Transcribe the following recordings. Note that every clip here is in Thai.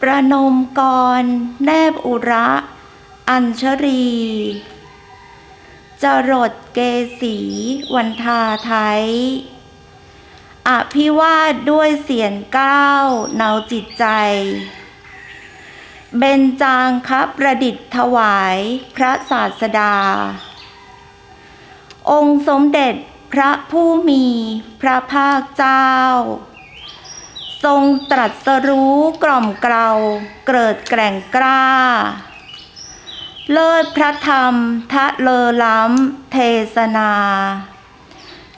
ประนมกร แนบอุระ อัญชรี จรดเกสีวันทาไทยอภิวาทด้วยเสียงก้าวเนาจิตใจ เบญจางคับประดิษฐ์ถวายพระศาสดา องค์สมเด็จพระผู้มีพระภาคเจ้า ทรงตรัสรู้กล่อมเกลาเกิดแกร่งกล้า เลิศพระธรรมทะเลอล้ำเทศนา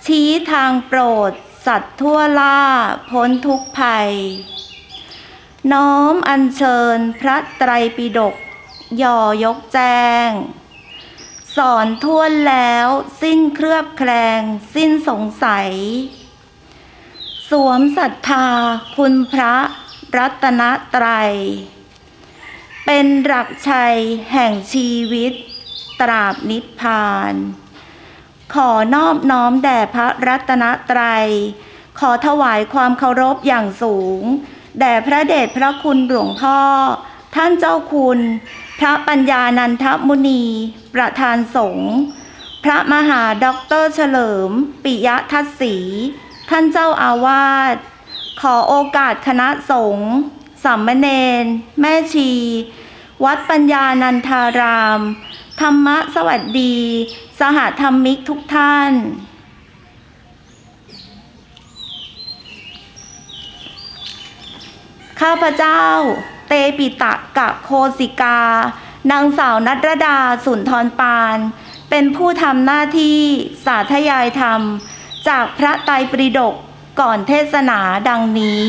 ชี้ทางโปรดสัตว์ทั่วล่าพ้นทุกภัย น้อมอัญเชิญพระไตรปิฎกย่อยกแจ้ง สอนท่วนแล้วสิ้นเครือบแคลงสิ้นสงสัย สวมศรัทธาคุณพระรัตนตรัย เป็นหลักชัยแห่งชีวิต ตราบนิพพาน ขอนอบน้อมแด่พระรัตนตรัย ขอถวายความเคารพอย่างสูง แด่พระเดชพระคุณหลวงพ่อ ท่านเจ้าคุณ พระปัญญานันทมุนี ประธานสงฆ์พระมหาด็อกเตอร์เฉลิม ปิยทัศสี ท่านเจ้าอาวาส ขอโอกาสคณะสงฆ์สามเณรแม่ชี วัดปัญญานันทาราม ธรรมะสวัสดี สหธรรมิกทุกท่าน ข้าพเจ้า เตปิตะกะโคสิกา นางสาวนัทรดาสุนทรปาน เป็นผู้ทำหน้าที่สาธยายธรรม จากพระไตรปิฎกก่อนเทศนาดังนี้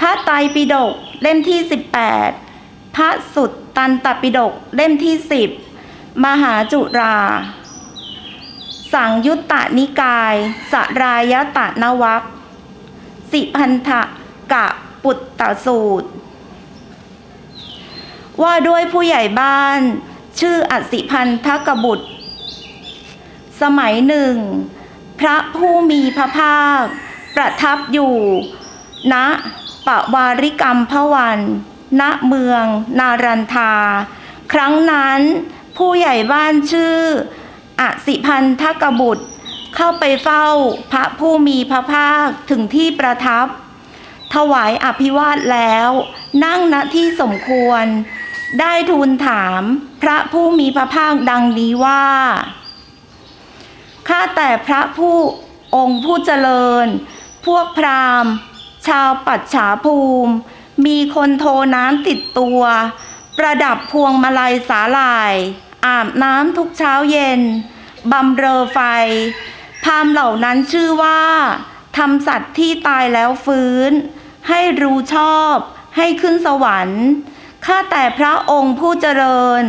พระไตรปิฎกเล่มที่ 18 พระสุตตันตปิฎกเล่มที่ 10 มหาจุรา สังยุตตนิกาย สรายตะนวัคสิพันธะกะปุตตสูตร ว่าด้วยผู้ใหญ่บ้าน ชื่ออสิพันธกบุตร สมัยหนึ่ง พระผู้มีพระภาค ประทับอยู่ณปวาริกรรมพวัน ณเมืองนารันทา ครั้งนั้นผู้ใหญ่บ้านชื่ออสิพันธกบุตร เข้าไปเฝ้าพระผู้มีพระภาคถึงที่ประทับ ถวายอภิวาทแล้ว นั่งณที่สมควร ได้ทูลถามพระผู้มีพระภาคดังนี้ว่า ข้าแต่พระผู้องค์ผู้เจริญ พวกพราหมณ์ ชาวปัจฉาภูมิ มีคนโทน้ำติดตัว ประดับพวงมาลัยสาหร่าย อาบน้ำทุกเช้าเย็นบำเรอไฟ พราหมณ์เหล่านั้นชื่อว่าทำสัตว์ที่ตายแล้วฟื้น ให้รู้ชอบให้ขึ้นสวรรค์ข้าแต่พระองค์ผู้เจริญ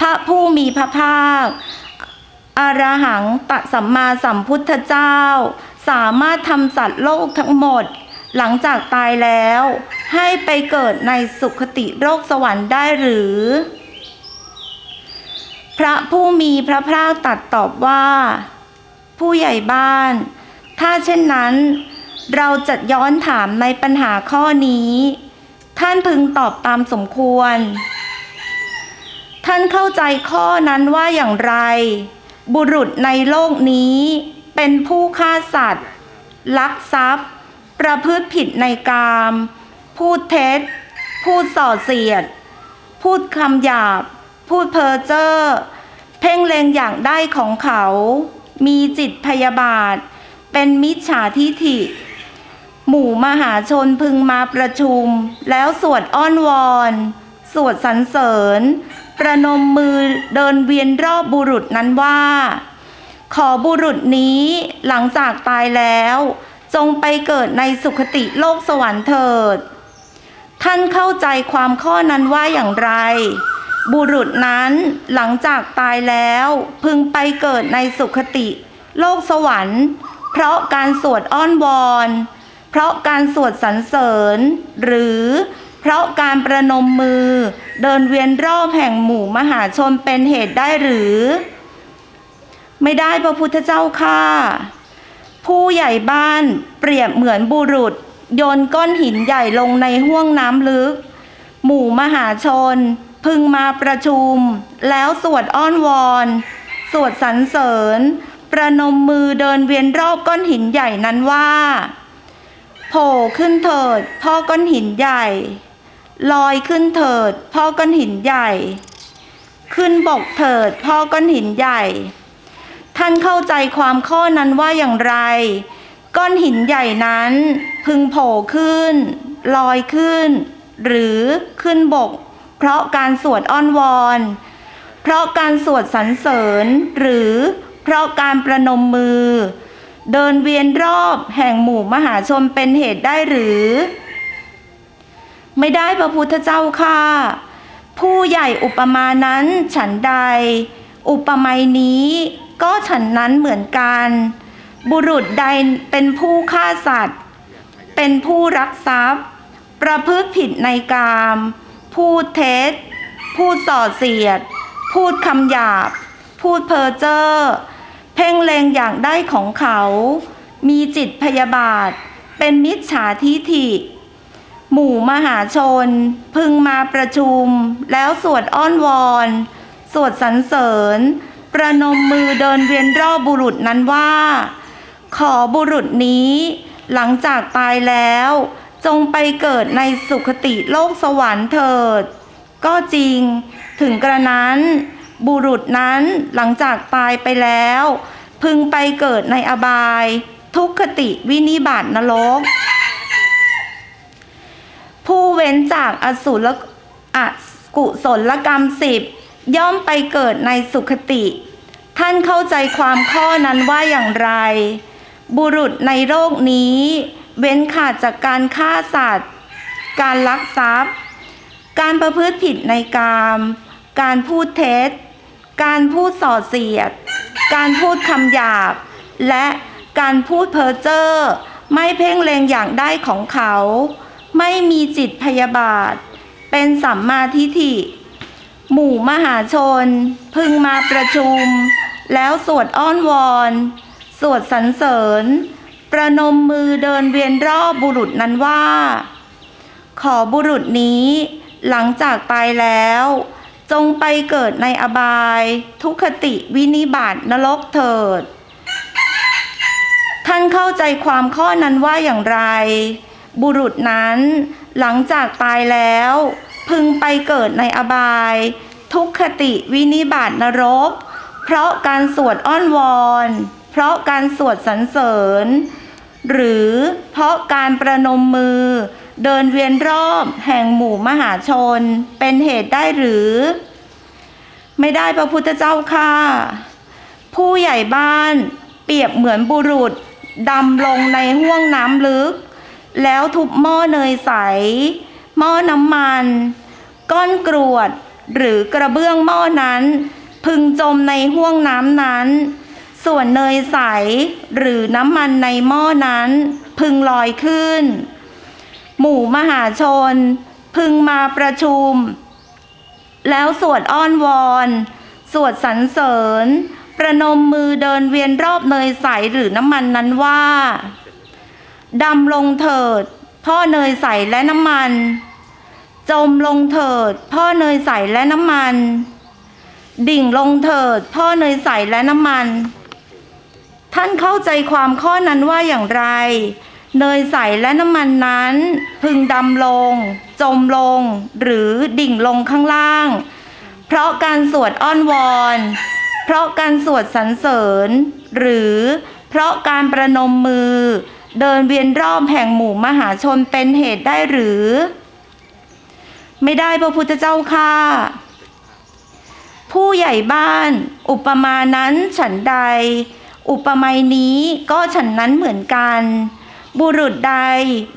พระผู้มีพระภาค อรหังตัสัมมาสัมพุทธเจ้า สามารถทำสัตว์โลกทั้งหมด หลังจากตายแล้ว ให้ไปเกิดในสุคติโลกสวรรค์ได้หรือ พระผู้มีพระภาคตรัดตอบว่า ผู้ใหญ่บ้าน ถ้าเช่นนั้น เราจะย้อนถามในปัญหาข้อนี้ ท่านพึงตอบตามสมควร ท่านเข้าใจข้อนั้นว่าอย่างไร บุรุษในโลกนี้ เป็นผู้ฆ่าสัตว์ ลักทรัพย์ ประพฤติผิดในกาม พูดเท็จ พูดส่อเสียด พูดคำหยาบ พูดเพ้อเจ้อ เพ่งเล็งอย่ากได้ของเขา มีจิตพยาบาท เป็นมิจฉาทิฐิ หมู่มหาชนพึงมาประชุม แล้วสวดอ้อนวอน สวดสรรเสริญ ประนมมือเดินเวียนรอบบุรุษนั้นว่า ขอบุรุษนี้หลังจากตายแล้ว จงไปเกิดในสุคติโลกสวรรค์เถิด ท่านเข้าใจความข้อนั้นว่าอย่างไร บุรุษนั้นหลังจากตายแล้ว พึงไปเกิดในสุคติ โลกสวรรค์ เพราะการสวดอ้อนวอน เพราะการสวดสรรเสริญหรือ เพราะการประนมมือ เดินเวียนรอบแห่งหมู่มหาชนเป็นเหตุได้หรือ ไม่ได้พระพุทธเจ้าค่ะ ผู้ใหญ่บ้านเปรียบเหมือนบุรุษ โยนก้อนหินใหญ่ลงในห้วงน้ำลึก หมู่มหาชน พึงมาประชุม แล้วสวดอ้อนวอนสวดสรรเสริญ ประนมมือเดินเวียนรอบก้อนหินใหญ่นั้นว่าโผล่ขึ้นเถิดพ่อก้อนหินใหญ่ ลอยขึ้นเถิด พ่อก้อนหินใหญ่ ขึ้นบกเถิด พ่อก้อนหินใหญ่ ท่านเข้าใจความข้อนั้นว่าอย่างไร ก้อนหินใหญ่นั้น พึงโผล่ขึ้น ลอยขึ้น หรือขึ้นบก เพราะการสวดอ้อนวอน เพราะการสวดสรรเสริญ หรือเพราะการประนมมือ เดินเวียนรอบแห่งหมู่มหาชนเป็นเหตุได้หรือ ไม่ได้พระพุทธเจ้าค่ะ ผู้ใหญ่อุปมานั้นฉันใด อุปไมยนี้ก็ฉันนั้นเหมือนกัน บุรุษใดเป็นผู้ฆ่าสัตว์ เป็นผู้รักทรัพย์ ประพฤติผิดในกาม พูดเท็จ พูดส่อเสียด พูดคำหยาบ พูดเพ้อเจ้อเพ่งเลงอย่ากได้ของเขา มีจิตพยาบาท เป็นมิจฉาทิฐิ หมู่มหาชน พึงมาประชุม แล้วสวดอ้อนวอน สวดสรรเสริญ ประนมมือเดินเวียนรอบบุรุษนั้นว่า ขอบุรุษนี้ หลังจากตายแล้ว จงไปเกิดในสุคติโลกสวรรค์เถิด ก็จริง ถึงกระนั้น บุรุษนั้นหลังจากตายไปแล้ว พึงไปเกิดในอบาย ทุกขติวินิบาตนรก ว้นจากอสุรอกุศลกรรมสิบย่อมไปเกิดในสุขติ ท่านเข้าใจความข้อนั้นว่าอย่างไร บุรุษในโลกนี้ เว้นขาดจากการฆ่าสัตว์ การลักทรัพย์ การประพฤติผิดในกาม การพูดเท็จ การพูดส่อเสียด การพูดคำหยาบ และการพูดเพ้อเจ้อไม่เพ่งเลงอย่างได้ของเขา ไม่มีจิตพยาบาท เป็นสัมมาทิฏฐิ หมู่มหาชน พึงมาประชุม แล้วสวดอ้อนวอน สวดสรรเสริญ ประนมมือเดินเวียนรอบบุรุษนั้นว่า ขอบุรุษนี้หลังจากตายแล้ว จงไปเกิดในอบาย ทุกขติวินิบาตนรกเถิด ท่านเข้าใจความข้อนั้นว่าอย่างไร บุรุษนั้น หลังจากตายแล้ว พึงไปเกิดในอบาย ทุกขติวินิบาตนรก เพราะการสวดอ้อนวอน เพราะการสวดสรรเสริญ หรือเพราะการประนมมือ เดินเวียนรอบแห่งหมู่มหาชน เป็นเหตุได้หรือ ไม่ได้พระพุทธเจ้าค่ะ ผู้ใหญ่บ้านเปรียบเหมือนบุรุษดำลงในห้วงน้ำลึก แล้วทุบหม้อเนยใส หม้อน้ำมัน ก้อนกรวด หรือกระเบื้องหม้อนั้น พึงจมในห้วงน้ำนั้น ส่วนเนยใสหรือน้ำมันในหม้อนั้น พึงลอยขึ้น หมู่มหาชน พึงมาประชุม แล้วสวดอ้อนวอนสวดสรรเสริญ ประนมมือเดินเวียนรอบเนยใสหรือน้ำมันนั้นว่า ดำลงเถิด พ่อเนยใสและน้ำมัน จมลงเถิด พ่อเนยใสและน้ำมัน ดิ่งลงเถิด พ่อเนยใสและน้ำมัน ท่านเข้าใจความข้อนั้นว่าอย่างไร เนยใสและน้ำมันนั้น พึงดำลง จมลง หรือดิ่งลงข้างล่าง เพราะการสวดอ้อนวอน เพราะการสวดสรรเสริญ หรือเพราะการประนมมือ เดินเวียนรอบแห่งหมู่มหาชนเป็นเหตุได้หรือ ไม่ได้พระพุทธเจ้าค่ะ ผู้ใหญ่บ้าน อุปมานั้นฉันใด อุปไมยนี้ก็ฉันนั้นเหมือนกัน บุรุษใด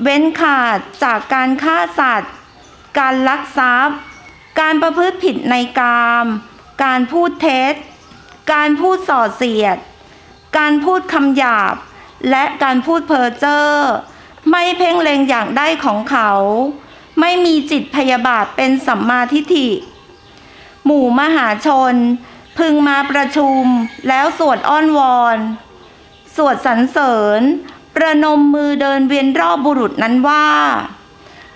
เว้นขาดจากการฆ่าสัตว์ การลักทรัพย์ การประพฤติผิดในกาม การพูดเท็จ การพูดส่อเสียด การพูดคำหยาบ และการพูดเพ้อเจ้อไม่เพ่งเล็งอย่างได้ของเขา ไม่มีจิตพยาบาทเป็นสัมมาทิฏฐิ หมู่มหาชน พึงมาประชุมแล้วสวดอ้อนวอนสวดสรรเสริญปประนมมือเดินเวียนรอบบุรุษนั้นว่า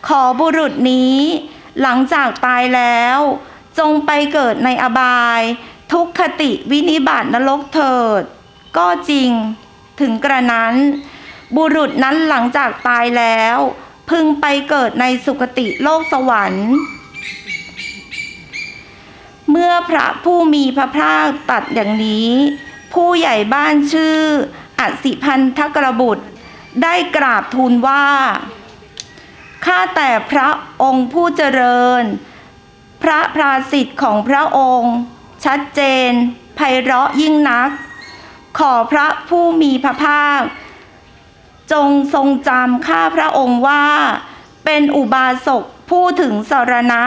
ขอบุรุษนี้ หลังจากตายแล้ว จงไปเกิดในอบาย ทุกขติวินิบาตนรกเถิด ก็จริง ถึงกระนั้น บุรุษนั้นหลังจากตายแล้ว พึงไปเกิดในสุคติโลกสวรรค์ เมื่อพระผู้มีพระภาคตัดอย่างนี้ ผู้ใหญ่บ้านชื่ออสิพันธกรบุตร ได้กราบทูลว่าข้าแต่พระองค์ผู้เจริญ พระพราสิทธิ์ของพระองค์ ชัดเจนไพเราะยิ่งนัก ขอพระผู้มีพระภาค จงทรงจำข้าพระองค์ว่า เป็นอุบาสกผู้ถึงสรณะ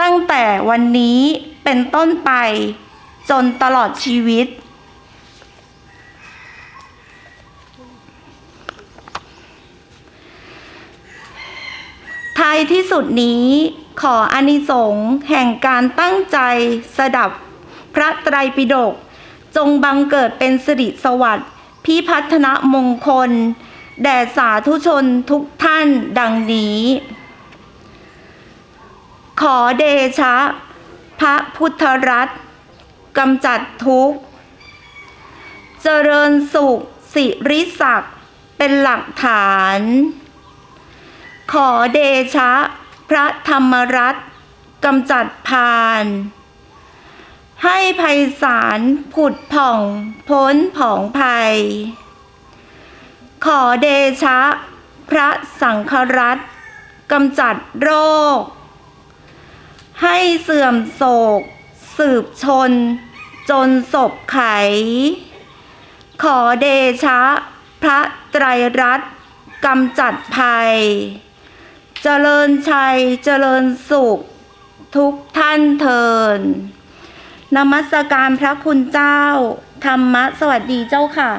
ตั้งแต่วันนี้เป็นต้นไป จนตลอดชีวิต ท้ายที่สุดนี้ขออานิสงส์แห่งการตั้งใจสดับพระไตรปิฎก จงบังเกิดเป็นสิริสวัสดิ์พิพัฒนมงคล แด่สาธุชนทุกท่านดังนี้ ขอเดชะ พระพุทธรัตน์กำจัดทุกข์ เจริญสุขสิริศักดิ์เป็นหลักฐาน ขอเดชะ พระธรรมรัตน์กำจัดพาน ให้ภัยสารผุดผ่องพ้นผองภัย ขอเดชะ พระสังฆรัตกำจัดโรค ให้เสื่อมโศก สืบชน จนศพไข ขอเดชะ พระไตรรัตกำจัดภัย เจริญชัยเจริญสุข ทุกท่านเทิน นมัสการพระคุณเจ้า ธรรมะสวัสดีเจ้าค่ะ